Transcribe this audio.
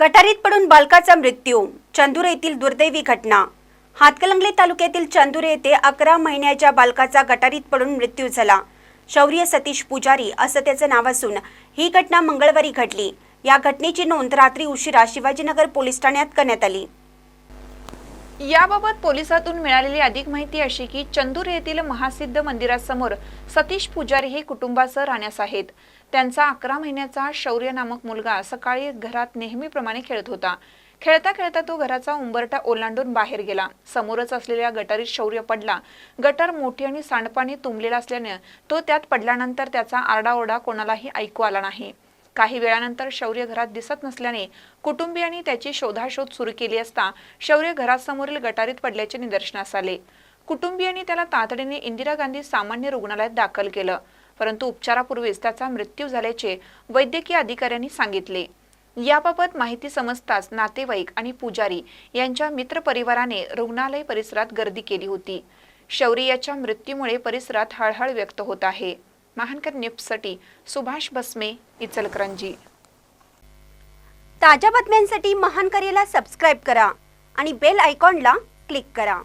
गटारीत पडून बालकाचा मृत्यू चंदूर येथील दुर्दैवी घटना. हातकलंगले तालुक्यातील चंदूर येथे अकरा महिन्याच्या बालकाचा गटारीत पडून मृत्यू झाला. शौर्य सतीश पुजारी असं त्याचं नाव असून ही घटना मंगळवारी घडली. या घटनेची नोंद रात्री उशिरा शिवाजीनगर पोलीस ठाण्यात करण्यात आली. याबाबत पोलिसातून मिळालेली अधिक माहिती अशी की चंदूर येथील महासिद्ध मंदिरासमोर सतीश पुजारी हे कुटुंबासह राहण्यास आहेत. त्यांचा अकरा महिन्याचा शौर्य नामक मुलगा सकाळी घरात नेहमीप्रमाणे खेळत होता. खेळता खेळता तो घराचा उंबरटा ओलांडून बाहेर गेला. समोरच असलेल्या गटारीत शौर्य पडला. गटार मोठी आणि सांडपाणी तुंबलेला असल्याने तो त्यात पडल्यानंतर त्याचा आरडाओरडा कोणालाही ऐकू आला नाही. काही वेळानंतर शौर्य घरात दिसत नसल्याने कुटुंबियांनी त्याची शोधाशोध सुरू केली असता शौर्य घरासमोरील गटारीत पडल्याचे निदर्शनास आले. कुटुंबियांनी त्याला तातडीने इंदिरा गांधी सामान्य रुग्णालयात दाखल केलं. परंतु उपचारापूर्वीच त्याचा मृत्यू झाल्याचे वैद्यकीय अधिकाऱ्यांनी सांगितले. याबाबत माहिती समजताच नातेवाईक आणि पुजारी यांच्या मित्रपरिवाराने रुग्णालय परिसरात गर्दी केली होती. शौर्याच्या मृत्यूमुळे परिसरात हळहळ व्यक्त होत आहे. महानकर न्यूजसाठी सुभाष बसमे इचलकरंजी. ताज्या बातम्यांसाठी महानकरेला सबस्क्राईब करा आणि बेल आयकॉनला क्लिक करा.